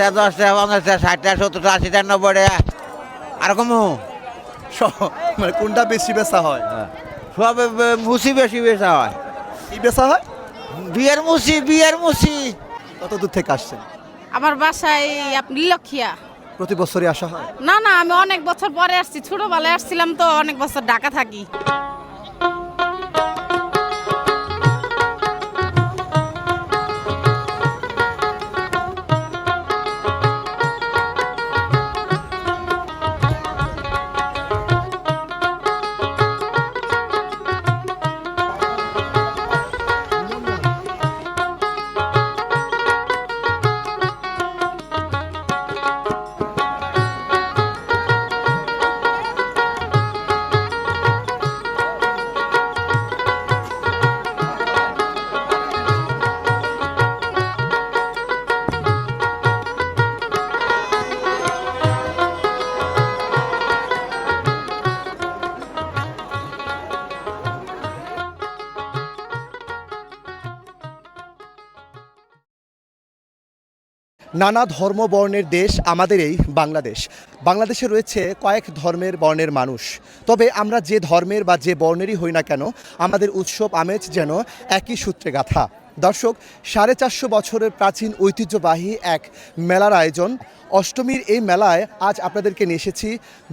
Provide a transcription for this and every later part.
টাকা দশ টাকা পঞ্চাশ টাকা ষাট টাকা সত্তর টাকা আশি টাকা নব্বই টাকা আর কমু। মানে কোনটা বেশি বেচা হয়? সব বে- মুসি বেশি বেচা হয়। কি বেচা হয়? বিয়ের মুসি বিয়ের মুসি। কত দূর থেকে আসছেন? আমার বাসায় আপনি লক্ষিয়া প্রতি বছরই আসা হয়? না না আমি অনেক বছর পরে আসছি। ছোটবেলায় আসছিলাম তো অনেক বছর ঢাকা থাকি। নানা ধর্ম বর্ণের দেশ আমাদের এই বাংলাদেশ। বাংলাদেশে রয়েছে কয়েক ধর্মের বর্ণের মানুষ। তবে আমরা যে ধর্মের বা যে বর্ণেরই হই না কেন, আমাদের উৎসব আমেজ যেন একই সূত্রে গাথা। দর্শক, সাড়ে চারশো বছরের প্রাচীন ঐতিহ্যবাহী এক মেলার আয়োজন। অষ্টমীর এই মেলায় আজ আপনাদেরকে নিয়ে এসেছি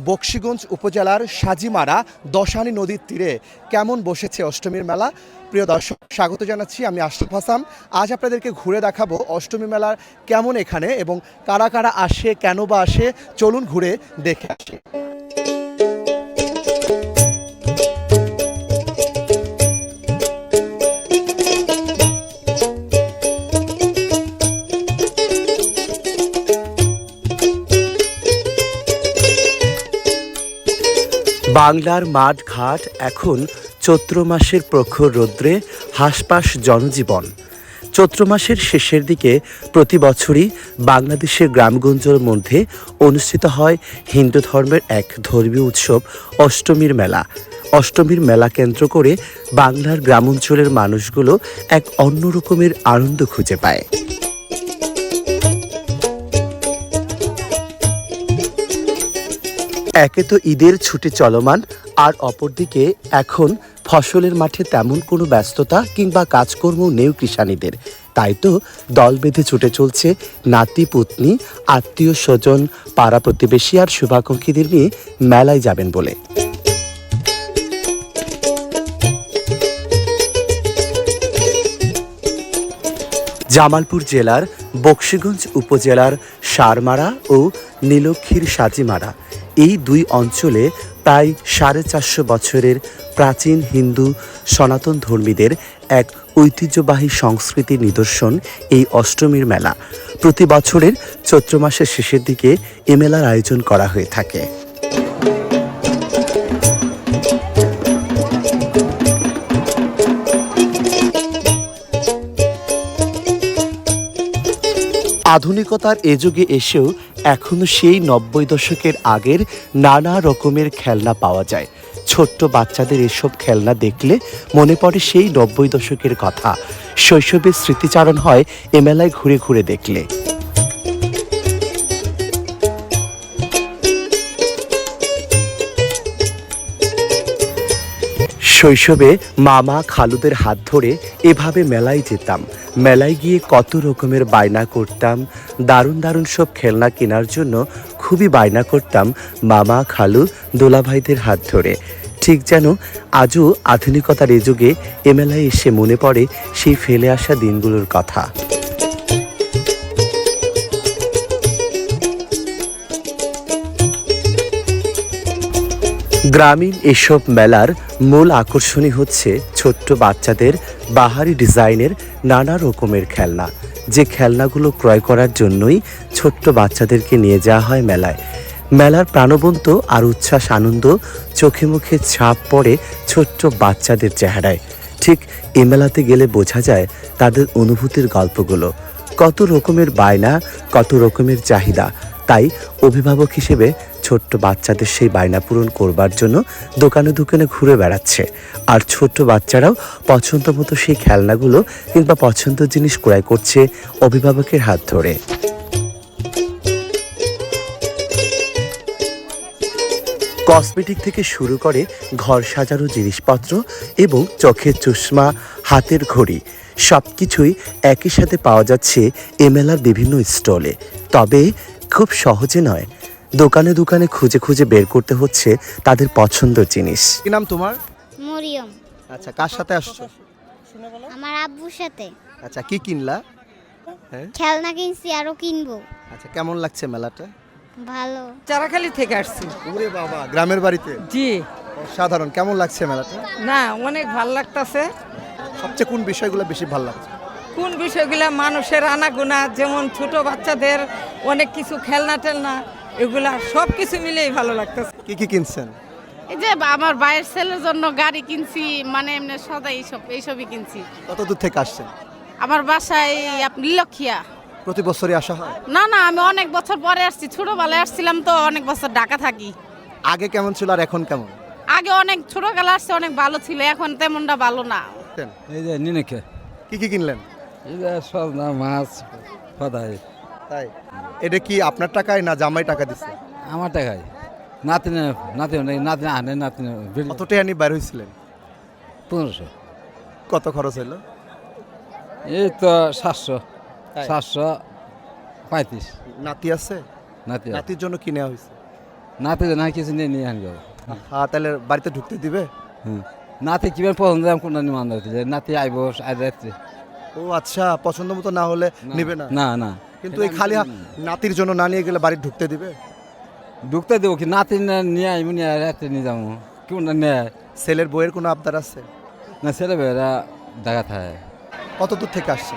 বক্সিগঞ্জ উপজেলার সাজিমারা দশানি নদীর তীরে। কেমন বসেছে অষ্টমীর মেলা? প্রিয় দর্শক, স্বাগত জানাচ্ছি আমি আশরাফ হাসান। আজ আপনাদেরকে ঘুরে দেখাবো অষ্টমী মেলার কেমন এখানে এবং কারা কারা আসে, কেন বা আসে, চলুন ঘুরে দেখে আসি। বাংলার মাঠ ঘাট এখন চৈত্র মাসের প্রখর রৌদ্রে হাসপাস জনজীবন। চৈত্র মাসের শেষের দিকে প্রতি বছরই বাংলাদেশের গ্রামগঞ্জের মধ্যে অনুষ্ঠিত হয় হিন্দু ধর্মের এক ধর্মীয় উৎসব অষ্টমীর মেলা। অষ্টমীর মেলা কেন্দ্র করে বাংলার গ্রামাঞ্চলের মানুষগুলো এক অন্য রকমের আনন্দ খুঁজে পায়। একে তো ঈদের ছুটি চলমান, আর অপরদিকে এখন ফসলের মাঠে তেমন কোনো ব্যস্ততা কিংবা কাজকর্ম নেই কৃষানীদের। তাই তো দল বেঁধে ছুটে চলছে নাতি, পুতনি, আত্মীয় স্বজন, পাড়া প্রতিবেশী আর শুভাকাঙ্ক্ষীদের নিয়ে মেলায় যাবেন বলে। জামালপুর জেলার বক্সিগঞ্জ উপজেলার সারমারা ও নীলক্ষীর সাজিমারা এই দুই অঞ্চলে প্রায় সাড়ে চারশো বছরের প্রাচীন হিন্দু সনাতন ধর্মীদের এক ঐতিহ্যবাহী সংস্কৃতির নিদর্শন এই অষ্টমীর মেলা। প্রতি বছরের চৈত্র মাসের শেষের দিকে এ মেলার আয়োজন করা হয়ে থাকে। আধুনিকতার এ যুগে এসেও এখনও সেই নব্বই দশকের আগের নানা রকমের খেলনা পাওয়া যায়। ছোট্ট বাচ্চাদের এসব খেলনা দেখলে মনে পড়ে সেই নব্বই দশকের কথা। শৈশবের স্মৃতিচারণ হয় এ মেলায় ঘুরে ঘুরে দেখলে। শৈশবে মামা খালুদের হাত ধরে এভাবে মেলায় যেতাম। মেলায় গিয়ে কত রকমের বায়না করতাম। দারুণ দারুণ সব খেলনা কেনার জন্য খুবই বায়না করতাম মামা খালু দোলাভাইদের হাত ধরে। ঠিক যেন আজও আধুনিকতার এ যুগে এ মেলায় এসে মনে পড়ে সেই ফেলে আসা দিনগুলোর কথা। গ্রামীণ এসব মেলার মূল আকর্ষণই হচ্ছে ছোট্ট বাচ্চাদের বাহারি ডিজাইনের নানা রকমের খেলনা। যে খেলনাগুলো ক্রয় করার জন্যই ছোট্ট বাচ্চাদেরকে নিয়ে যাওয়া হয় মেলায়। মেলার প্রাণবন্ত আর উচ্ছ্বাস আনন্দ চোখে মুখে ছাপ পড়ে ছোট্ট বাচ্চাদের চেহারায়। ঠিক এ মেলাতে গেলে বোঝা যায় তাদের অনুভূতির গল্পগুলো। কত রকমের বায়না, কত রকমের চাহিদা। তাই অভিভাবক হিসেবে ছোট্ট বাচ্চাদের সেই বায়না পূরণ করবার জন্য দোকানে দোকানে ঘুরে বেড়াচ্ছে। আর ছোট্ট বাচ্চারাও পছন্দ মতো সেই খেলনাগুলো কিংবা পছন্দ জিনিস ক্রয় করছে অভিভাবকের হাত ধরে। কসমেটিক থেকে শুরু করে ঘর সাজানো জিনিসপত্র এবং চোখের চশমা, হাতের ঘড়ি সব কিছুই একই সাথে পাওয়া যাচ্ছে এ মেলার বিভিন্ন স্টলে। তবে খুব সহজে নয়। দোকানে দোকানে খুঁজে খুঁজে বের করতে হচ্ছে তাদের পছন্দের জিনিস। কি নাম তোমার? মরিয়ম। আচ্ছা কার সাথে আসছো? আমার আব্বুর সাথে। আচ্ছা কি কিনলা? হ্যাঁ? খেলনা কিনছি আরও কিনবো। আচ্ছা কেমন লাগছে মেলাটা? ভালো। চারাখালি থেকে আসছি। ওরে বাবা গ্রামের বাড়িতে? জি। সাধারণ কেমন লাগছে মেলাটা? না অনেক ভালো লাগতাছে। সবচেয়ে কোন বিষয়গুলো বেশি ভালো লাগছে কোন বিষয়গুলা? মানুষের আনাগোনা যেমন ছোট বাচ্চাদের অনেক কিছু খেলনা টেলনা এগুলা সব কিছু মিলেই ভালো লাগতেছে। কি কি কিনছেন? এই যে আমার ভাইয়ের ছেলের জন্য গাড়ি কিনছি মানে এমনি সদাই এইসব এইসবই কিনছি। কত দূর থেকে আসছেন? আমার বাসায় আপনি লক্ষিয়া প্রতি বছরই আসা হয়? না না আমি অনেক বছর পরে আসছি। ছোটবেলায় আসছিলাম তো অনেক বছর ঢাকা থাকি। আগে কেমন ছিল আর এখন কেমন? আগে অনেক ছোটবেলা আসছে অনেক ভালো ছিল এখন তেমনটা ভালো না। এই যে নিনেকে। কি কি কিনলেন? এই যে সব মাছ ফাদাই। তাই? এটা কি আপনার টাকায় না জামাই টাকা দিচ্ছে আমার টাকায়। নাতিনে নাতি নাতি আনে নাতি কত টাকা নিয়ে বাইর হয়েছিলেন পনেরোশো। কত খরচ হলো এই তো সাতশো। সাতশো পঁয়ত্রিশ। নাতি আছে? নাতি নাতির জন্য কিনে হয়েছে নাতি না কিছু নিয়ে নিয়ে আনব। হ্যাঁ তাহলে বাড়িতে ঢুকতে দিবে? হুম। নাতি কীভাবে পছন্দ আমি কোনটা নিয়ে আনতে দিলে নাতি আইব আজ রাত্রে। ও আচ্ছা পছন্দ মতো না হলে নেবে না? না না। কিন্তু এই খালি নাতির জন্য না নিয়ে গেলে বাড়ি ঢুকতে দিবে? ঢুকতে দেবো কি? নাতি না নিয়ে আইব নিয়ে রাত্রে নিয়ে যাব। কোনটা নেয় ছেলের বইয়ের কোনো আবদার আছে? না ছেলে বেড়া দেখা থাকে। কত দূর থেকে আসছে?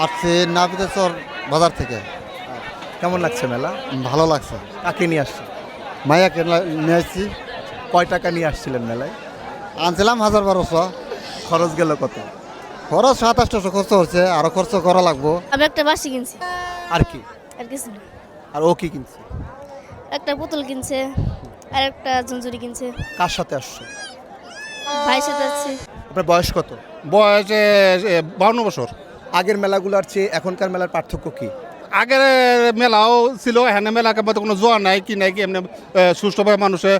আসছে নাবিতেশ্বর বাজার থেকে। কেমন লাগছে মেলা? ভালো লাগছে। কাকে নিয়ে আসছে? মায়াকে না- নিয়ে আসছি। কয় টাকা নিয়ে আসছিলেন মেলায়? আনছিলাম হাজার বারোশো। খরচ গেল কত? খরচ সাতাশশো খরচ হচ্ছে আরও খরচ করা লাগবো। আমি একটা বাসি কিনছি। আর কি? আর কিছু না। আর ও কি কিনছে? একটা বোতল কিনছে আর একটা ঝুনঝুরি কিনছে। কার সাথে আসছে? ভাইয়ের সাথে আছে। আপনার বয়স কত? বয়স বাউন্ন বছর। আগের মেলাগুলোর চেয়ে এখনকার মেলার পার্থক্য কি? আগের মেলাও ছিল এখানে মেলা মধ্যে কোনো জোয়া নাই কি নাই কি এমনি সুষ্ঠুভাবে মানুষে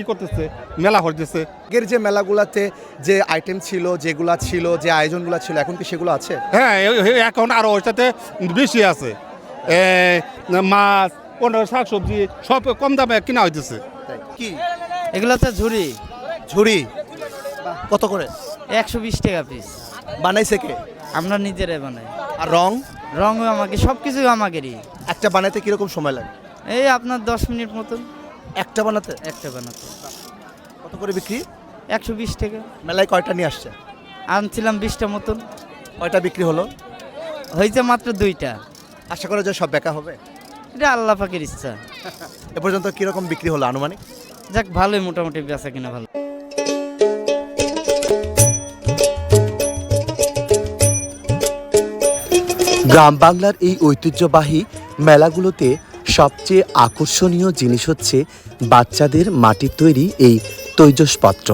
ই করতেছে মেলা হইতেছে। আগের যে মেলাগুলোতে যে আইটেম ছিল যেগুলা ছিল যে আয়োজনগুলো ছিল এখন কি সেগুলো আছে? হ্যাঁ এখন আরও ওর সাথে বেশি আছে মাছ অন্য শাকসবজি সব কম দামে কিনা হইতেছে। কি? এগুলো তো ঝুড়ি। ঝুড়ি? কত করে? একশো বিশ টাকা পিস বানাইছে কে? আমরা নিজেরাই বানাই। আর রং? রঙও আমাকে সব কিছু আমাদেরই একটা বানাতে কীরকম সময় লাগে? এই আপনার দশ মিনিট মতন একটা বানাতে? একটা বানাতে। কত করে বিক্রি? একশো বিশ টাকা। মেলায় কয়টা নিয়ে আসছে? আনছিলাম বিশটা মতন কয়টা বিক্রি হলো? হয়েছে মাত্র দুইটা। আশা করা যায় সব বেকা হবে। এটা আল্লাহ পাকের ইচ্ছা। এ পর্যন্ত কীরকম বিক্রি হলো আনুমানিক? যাক ভালোই মোটামুটি বেচা কিনা ভালো। গ্রাম বাংলার এই ঐতিহ্যবাহী মেলাগুলোতে সবচেয়ে আকর্ষণীয় জিনিস হচ্ছে বাচ্চাদের মাটির তৈরি এই তৈজসপত্র,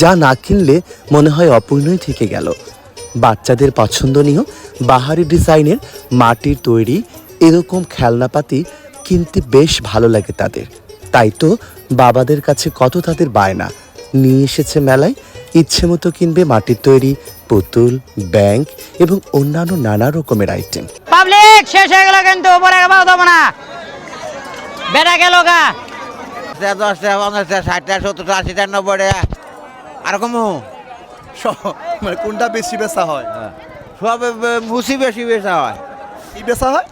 যা না কিনলে মনে হয় অপূর্ণই থেকে গেল। বাচ্চাদের পছন্দনীয় বাহারি ডিজাইনের মাটির তৈরি এরকম খেলনাপাতি কিনতে বেশ ভালো লাগে তাদের। তাই তো বাবাদের কাছে কত তাদের বায়না। নিয়ে এসেছে মেলায় ইচ্ছে মতো কিনবে মাটির তৈরি পুতুল ব্যাংক এবং অন্যান্য নানা রকমের আইটেম পাবলিক শেষ হয়ে গেল কিন্তু পরে আবার দেবো না বেড়া গেল গা। দশ টাকা পঞ্চাশ টাকা ষাট টাকা সত্তর টাকা আশি টাকা নব্বই টাকা আর কমু? সব- মানে কোনটা বেশি বেচা হয়। সব এ, মুসি বেশি বেচা হয়। কি বেচা হয়?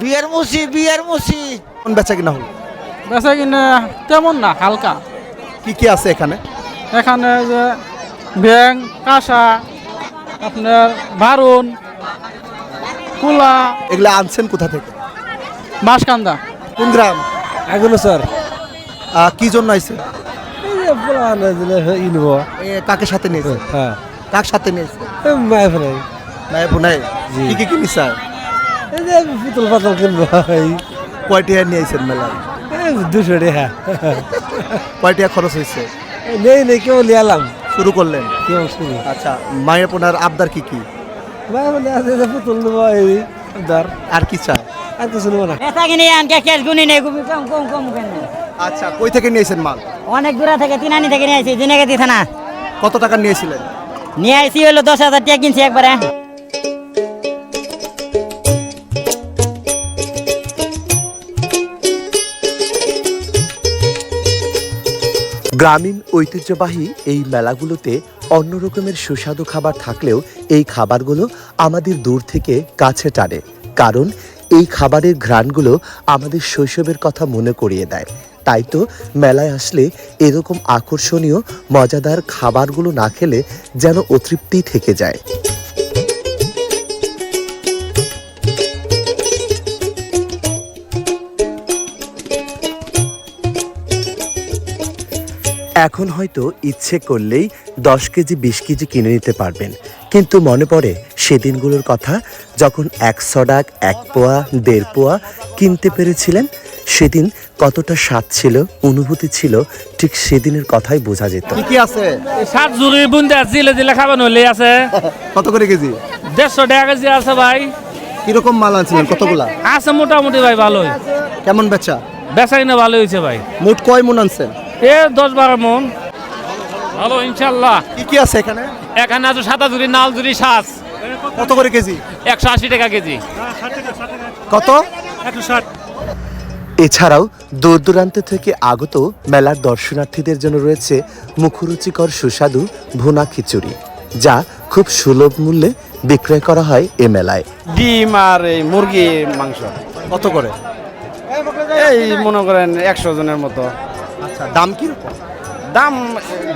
বিয়ের মুসি বিয়ের মুসি। কোন বেচা কিনা হলো? বেচা কিনে তেমন না হালকা। কি কি আছে এখানে? এখানে যে ব্যাং কাঁসা আপনার বারুন কুলা। এগুলো আনছেন কোথা থেকে? বাঁশকান্দা। কোন গ্রাম? এগুলো স্যার। কি জন্য এ, কাকে সাথে নিয়েছে? হ্যাঁ কার সাথে নিয়েছে? মায় ফেলাই নাই বোনাই কি কি কিনি স্যার পুতুল পাতল কিনবো কয়টিয়া নিয়ে আইছেন মেলায় দুশো টাকা। কয়টিয়া খরচ হয়েছে নেই নেই কেউ লিয়ালাম শুরু করলেন? কেউ শুনি। আচ্ছা মায়ের পোনার আবদার কি কি? পুতুল নেব এই ধর আর কি চায় আর কিছু নেব না। বেচা কিনে আনকে ক্যাশ গুনি নেই কম কম কম কেন? আচ্ছা কই থেকে নিয়েছেন মাল? অনেক দূরে থেকে তিনানি থেকে নিয়ে আসি জিনেগাতি থানা। কত টাকা নিয়েছিলেন? নিয়ে আসি হলো দশ হাজার টাকা কিনছি একবারে। গ্রামীণ ঐতিহ্যবাহী এই মেলাগুলোতে অন্য রকমের সুস্বাদু খাবার থাকলেও এই খাবারগুলো আমাদের দূর থেকে কাছে টানে, কারণ এই খাবারের ঘ্রাণগুলো আমাদের শৈশবের কথা মনে করিয়ে দেয়। তাই তো মেলায় আসলে এরকম আকর্ষণীয়, মজাদার খাবারগুলো না খেলে যেন অতৃপ্তি থেকে যায়। এখন হয়তো ইচ্ছে করলেই দশ কেজি বিশ কেজি কিনে নিতে পারবেন। কিন্তু মনে পড়ে সেদিনগুলোর কথা যখন একশো ডাক এক পোয়া দেড় পোয়া কিনতে পেরেছিলেন সেদিন কতটা স্বাদ ছিল অনুভূতি ছিল ঠিক সেদিনের কথাই বোঝা যেত। কি কি আছে? সাত জুড়ি বুন্দা জিলে জিলে খাবার হলে আছে। কত করে কেজি? দেড়শো টাকা কেজি আছে ভাই। কীরকম মাল আনছিলেন? কতগুলা? আছে মোটামুটি ভাই ভালোই। কেমন বেচা? বেচা কিনা ভালো হয়েছে ভাই। মোট কয় মন আনছেন? এ দশ বারো মন। ভালো ইনশাল্লাহ। কি কি আছে এখানে? এখানে আছে সাতা জুড়ি নাল জুড়ি শ্বাস কত করে কেজি? একশো আশি টাকা কেজি। কত? এছাড়াও দূর দূরান্ত থেকে আগত মেলার দর্শনার্থীদের জন্য রয়েছে মুখরুচিকর সুস্বাদু ভুনা খিচুড়ি যা খুব সুলভ মূল্যে বিক্রয় করা হয় এ মেলায়। ডিম আর এই মুরগি মাংস কত করে? এই মনে করেন একশো জনের মতো। আচ্ছা দাম কি রকম দাম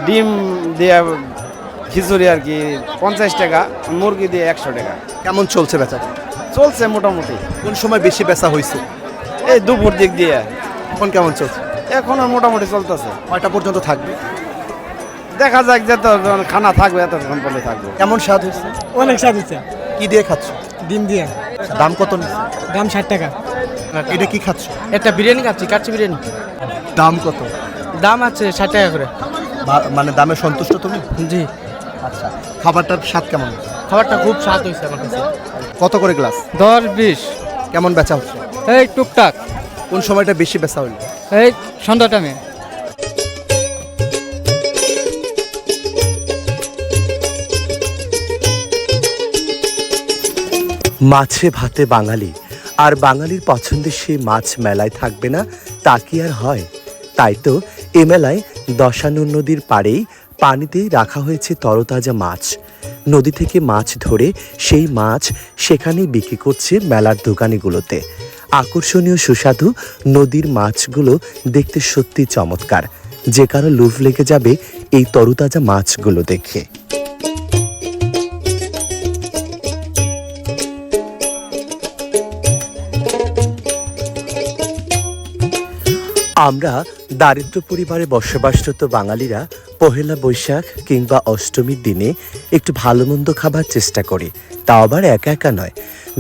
ডিম দিয়ে খিচুড়ি আর কি পঞ্চাশ টাকা মুরগি দিয়ে একশো টাকা। কেমন চলছে বেচা চলছে মোটামুটি। কোন সময় বেশি বেচা হয়েছে এই দুপুর দিক দিয়ে। এখন কেমন চলছে? এখন আর মোটামুটি চলতেছে। কয়টা পর্যন্ত থাকবে? দেখা যাক যে তো খানা থাকবে এতক্ষণ পরে থাকবে। কেমন স্বাদ হয়েছে অনেক স্বাদ হচ্ছে কি দিয়ে খাচ্ছ? ডিম দিয়ে। আচ্ছা, দাম কত দাম ষাট টাকা। এটা কি খাচ্ছ? একটা বিরিয়ানি খাচ্ছি কাচ্চি বিরিয়ানি। দাম কত? দাম আছে ষাট টাকা করে। মানে দামে সন্তুষ্ট তুমি? জি। আচ্ছা খাবারটার স্বাদ কেমন? খাবারটা খুব স্বাদ হয়েছে আমার কাছে। কত করে গ্লাস? দশ বিশ। কেমন বেচা হচ্ছে? এই টুকটাক। কোন সময়টা বেশি বেচা হইল এই সন্ধ্যা টাইমে মাছে ভাতে বাঙালি। আর বাঙালির পছন্দের সেই মাছ মেলায় থাকবে না তা কি আর হয়? তাই তো এ মেলায় দশানুর নদীর পাড়েই পানিতেই রাখা হয়েছে তরতাজা মাছ। নদী থেকে মাছ ধরে সেই মাছ সেখানেই বিক্রি করছে মেলার দোকানিগুলোতে। আকর্ষণীয় সুস্বাদু নদীর মাছগুলো দেখতে সত্যি চমৎকার। যে কারও লোভ লেগে যাবে এই তরতাজা মাছগুলো দেখে। আমরা দারিদ্র পরিবারে বসবাসরত বাঙালিরা পহেলা বৈশাখ কিংবা অষ্টমীর দিনে একটু ভালো মন্দ খাবার চেষ্টা করি। তা আবার একা একা নয়।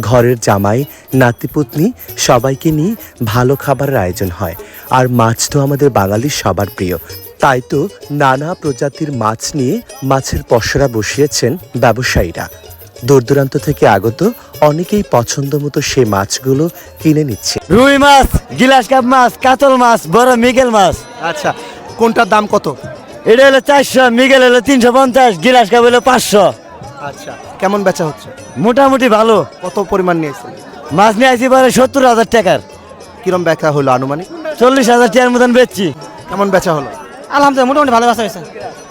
ঘরের জামাই নাতিপুতনি সবাইকে নিয়ে ভালো খাবারের আয়োজন হয়। আর মাছ তো আমাদের বাঙালির সবার প্রিয়। তাই তো নানা প্রজাতির মাছ নিয়ে মাছের পসরা বসিয়েছেন ব্যবসায়ীরা। দূর দূরান্ত থেকে আগত অনেকেই পছন্দ মতো সে মাছগুলো কিনে নিচ্ছে। রুই মাছ গিলাস কাপ মাছ কাতল মাছ বড় মিগেল মাছ। আচ্ছা কোনটার দাম কত? এটা হলো চারশো মিগেল হলো তিনশো পঞ্চাশ গিলাস কাপ হলো পাঁচশো। আচ্ছা কেমন বেচা হচ্ছে? মোটামুটি ভালো। কত পরিমাণ নিয়েছেন? মাছ নিয়ে আসি পরে সত্তর হাজার টাকার। কিরম বেচা হলো আনুমানিক? চল্লিশ হাজার টাকার মতন বেচছি। কেমন বেচা হলো? আলহামদুলিল্লাহ মোটামুটি ভালো বাসা হয়েছে।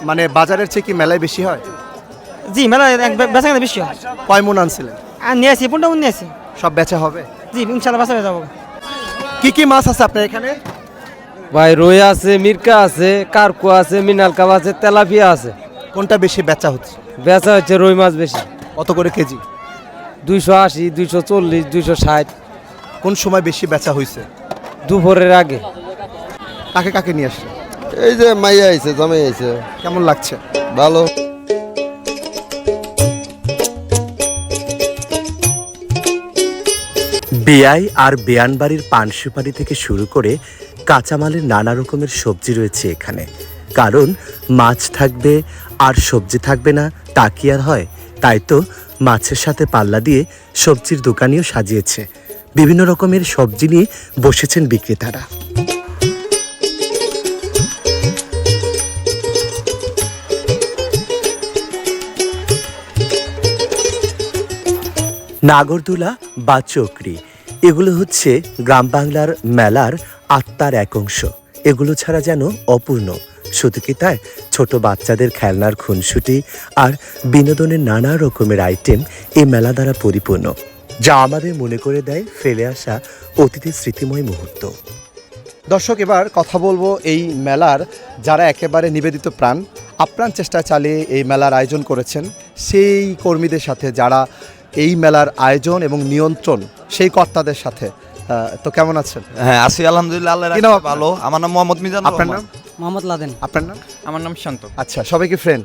মানে বাজারের চেয়ে কি মেলায় বেশি হয়? জি মেলা বেচা কেনা বেশি হয়। কয় মন আনছিলেন? আর নিয়ে আসি পনেরো নিয়ে আসি। সব বেচা হবে? জি ইনশাল্লাহ বাসা হয়ে যাব। কি কি মাছ আছে আপনার এখানে? ভাই রুই আছে মির্কা আছে কার্কু আছে মিনাল কাপ আছে তেলাপিয়া আছে। কোনটা বেশি বেচা হচ্ছে? বেচা হচ্ছে রুই মাছ বেশি। কত করে কেজি? দুইশো আশি দুইশো চল্লিশ দুইশো ষাট। কোন সময় বেশি বেচা হয়েছে দুপুরের আগে। কাকে কাকে নিয়ে আসছে এই যে মাইয়া আইছে জামাই আইছে। কেমন লাগছে? ভালো। বেয়াই আর বেয়ানবাড়ির পান সুপারি থেকে শুরু করে কাঁচামালের নানা রকমের সবজি রয়েছে এখানে। কারণ মাছ থাকবে আর সবজি থাকবে না, তা কি আর হয়? তাই তো মাছের সাথে পাল্লা দিয়ে সবজির দোকানিও সাজিয়েছে। বিভিন্ন রকমের সবজি নিয়ে বসেছেন বিক্রেতারা। নাগরদোলা বা চকরি এগুলো হচ্ছে গ্রাম বাংলার মেলার আত্মার এক অংশ। এগুলো ছাড়া যেন অপূর্ণ। শুধু কি তাই? ছোট বাচ্চাদের খেলনার খুনসুটি আর বিনোদনের নানা রকমের আইটেম এই মেলা দ্বারা পরিপূর্ণ, যা আমাদের মনে করে দেয় ফেলে আসা অতীতের স্মৃতিময় মুহূর্ত। দর্শক, এবার কথা বলব এই মেলার যারা একেবারে নিবেদিত প্রাণ। আপ্রাণ চেষ্টা চালিয়ে এই মেলার আয়োজন করেছেন সেই কর্মীদের সাথে যারা এই মেলার আয়োজন এবং নিয়ন্ত্রণ সেই কর্তাদের সাথে। তো কেমন আছেন? হ্যাঁ আছি আলহামদুলিল্লাহ আল্লাহ? ভালো। আমার নাম মোহাম্মদ মিজান আপনার নাম? মোহাম্মদ লাদেন। আপনার নাম? আমার নাম শান্ত আচ্ছা সবাই কি ফ্রেন্ড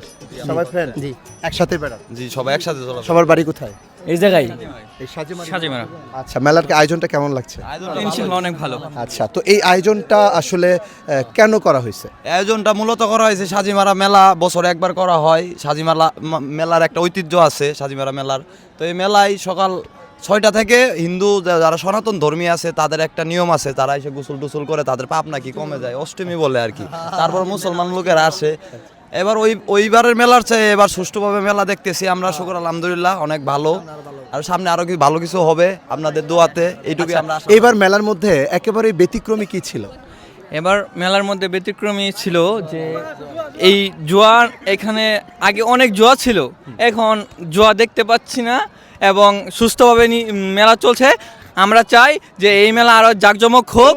সবাই ফ্রেন্ড জি। একসাথে বেড়া জি সবাই একসাথে চলা সবার বাড়ি কোথায়? এই জায়গায়? এই সাজিমারা। সাজিমারা। আচ্ছা মেলার আয়োজনটা কেমন লাগছে? অনেক ভালো। আচ্ছা তো এই আয়োজনটা আসলে কেন করা হয়েছে? আয়োজনটা মূলত করা হয়েছে সাজিমারা মেলা বছরে একবার করা হয়। সাজিমালা মেলার একটা ঐতিহ্য আছে সাজিমারা মেলার। তো এই মেলায় সকাল ছয়টা থেকে হিন্দু যারা সনাতন ধর্মী আছে তাদের একটা নিয়ম আছে তারা এসে গোসল টুসল করে তাদের পাপ নাকি কমে যায় অষ্টমী বলে আর কি। তারপর মুসলমান লোকেরা আসে এবার ওই ওইবারের মেলার চেয়ে এবার সুষ্ঠুভাবে মেলা দেখতেছি আমরা শুকর আলহামদুলিল্লাহ অনেক ভালো। আর সামনে আরও কি ভালো কিছু হবে আপনাদের দোয়াতে এইটুকুই আমরা আশা- এইবার মেলার মধ্যে একেবারে ব্যতিক্রমী কি ছিল? এবার মেলার মধ্যে ব্যতিক্রমী ছিল যে এই জোয়া এখানে আগে অনেক জোয়া ছিল। এখন জোয়া দেখতে পাচ্ছি না এবং সুস্থভাবে মেলা চলছে। আমরা চাই যে এই মেলা আরও জাঁকজমক হোক।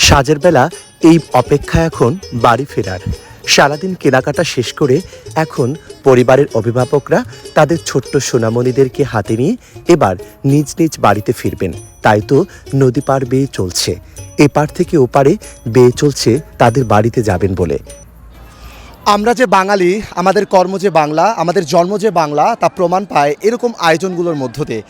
সাজের বেলা এই অপেক্ষা এখন বাড়ি ফেরার। সারাদিন কেনাকাটা শেষ করে এখন পরিবারের অভিভাবকরা তাদের ছোট্ট সোনামণিদেরকে হাতে নিয়ে এবার নিজ নিজ বাড়িতে ফিরবেন। তাই তো নদী পার বেয়ে চলছে। এপার থেকে ওপারে বেয়ে চলছে তাদের বাড়িতে যাবেন বলে। আমরা যে বাঙালি, আমাদের কর্ম যে বাংলা, আমাদের জন্ম যে বাংলা, তা প্রমাণ পায় এরকম আয়োজনগুলোর মধ্য দিয়ে।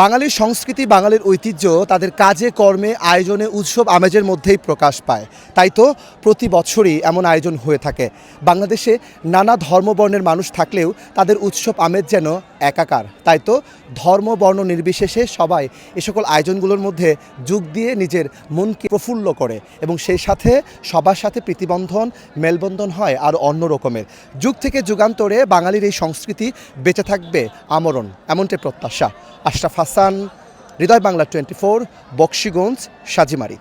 বাঙালির সংস্কৃতি, বাঙালির ঐতিহ্য তাদের কাজে, কর্মে, আয়োজনে, উৎসব, আমেজের মধ্যেই প্রকাশ পায়। তাই তো প্রতি বছরই এমন আয়োজন হয়ে থাকে। বাংলাদেশে নানা ধর্মবর্ণের মানুষ থাকলেও তাদের উৎসব, আমেজ যেন একাকার। তাই তো ধর্ম বর্ণ নির্বিশেষে সবাই এ সকল আয়োজনগুলোর মধ্যে যোগ দিয়ে নিজের মনকে প্রফুল্ল করে এবং সেই সাথে সবার সাথে প্রীতিবন্ধন, মেলবন্ধন হয় আর অন্য রকমের। যুগ থেকে যুগান্তরে বাঙালির এই সংস্কৃতি বেঁচে থাকবে আমরণ। এমনটাই প্রত্যাশা। Ashraf Hasan Hridoy Bangla twenty four Boxiganj Sajimari.